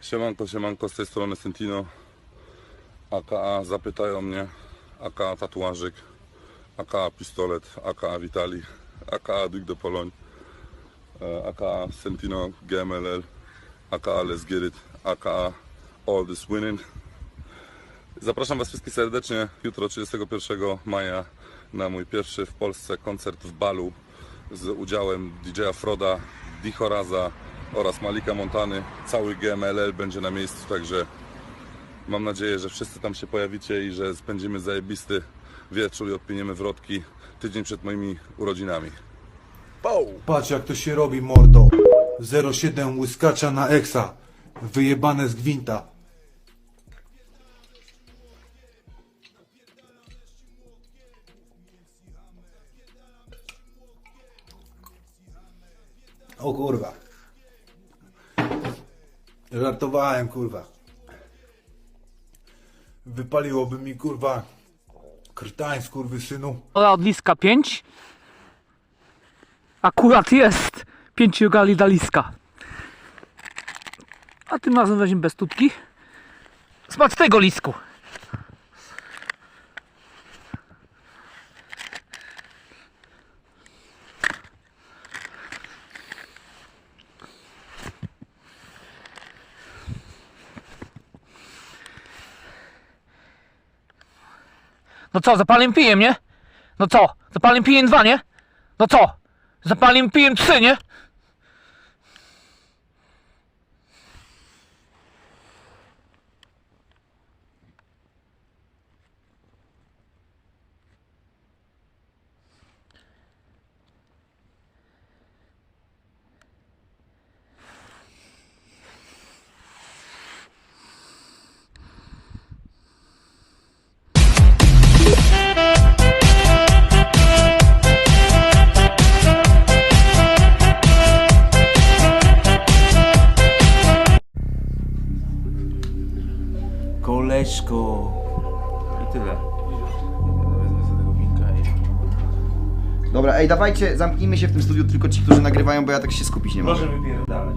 Siemanko, siemanko, z tej strony Sentino AKA zapytają mnie AKA tatuażyk AKA pistolet, AKA Vitali AKA Duc de Pologne e, AKA Sentino GMLL AKA Let's Get AKA All This Winning. Zapraszam Was wszystkich serdecznie. Jutro 31 maja na mój pierwszy w Polsce koncert w Balu z udziałem DJ-a Froda, Dichoraza oraz Malika Montany. Cały GMLL będzie na miejscu, także mam nadzieję, że wszyscy tam się pojawicie i że spędzimy zajebisty wieczór i odpiniemy wrotki tydzień przed moimi urodzinami. Patrz jak to się robi mordo. 07 łyskacza na eksa Wyjebane z gwinta. O kurwa Żartowałem kurwa Wypaliłoby mi kurwa Krtań kurwy synu Ola od liska 5. Akurat jest 5 gali dla liska. A tym razem weźmiemy bez tutki. Smacznego lisku. No co, zapalnym pijem, nie? No co, zapalnym pijem dwa, nie? No co, zapalnym pijem trzy, nie? Koleżko. I tyle. Dobra, ej, dawajcie, zamknijmy się w tym studiu tylko ci, którzy nagrywają, bo ja tak się skupić nie mogę. Proszę wypierdalać.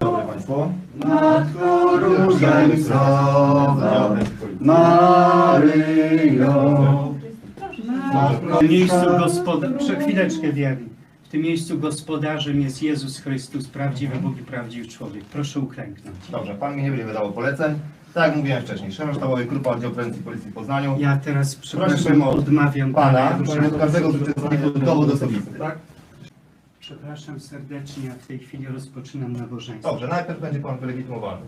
Dobry Państwo. Matko Różańcowa, Maryjo. W tym miejscu gospodarzem, chwileczkę wierni. W tym miejscu gospodarzem jest Jezus Chrystus, prawdziwy Bóg i prawdziwy człowiek. Proszę uklęknąć. Dobrze, pan mi nie będzie wydawał poleceń. Tak jak mówiłem wcześniej, szef sztabowy Grupa Oddział Prewencji Policji w Poznaniu. Ja teraz, przepraszam, o odmawiam Pana, ponieważ każdego z uczestników dowód osobisty, tak? Przepraszam serdecznie, ja w tej chwili rozpoczynam nabożeństwo. Dobrze, najpierw będzie pan wylegitymowany.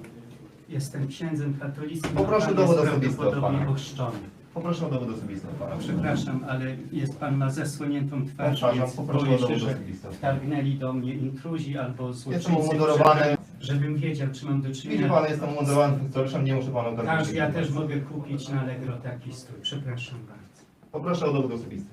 Jestem księdzem katolickim, Poproszę dowód osobisty od pana. ochrzczony. Poproszę o dowód osobisty od pana. Przepraszam, ale jest pan ma zasłoniętą twarz, Powtarzam, więc poproszę boję o się, dowód że osobisty wtargnęli do mnie intruzi albo Jestem złoczyńcy, umundurowany. żebym wiedział, czy mam do Widzi czynienia. pan, jestem umundurowany funkcjonariuszem, nie muszę panu Tak, ja też mogę kupić na Allegro taki strój. Przepraszam bardzo. Poproszę o dowód osobisty.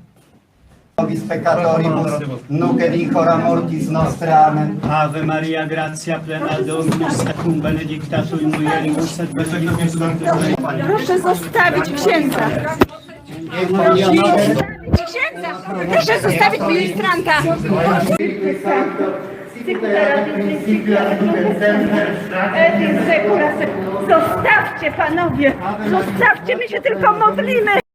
Nobis peccatoribus, nuc et in hora mortis nostre, amen. Ave Maria, gratia plena Dominus tecum benedicta tui mulieribus et benedictus fructus ventris tui. Proszę zostawić księdza. Księdza! Proszę zostawić ministranka. Zostawcie panowie! Zostawcie, my się tylko modlimy!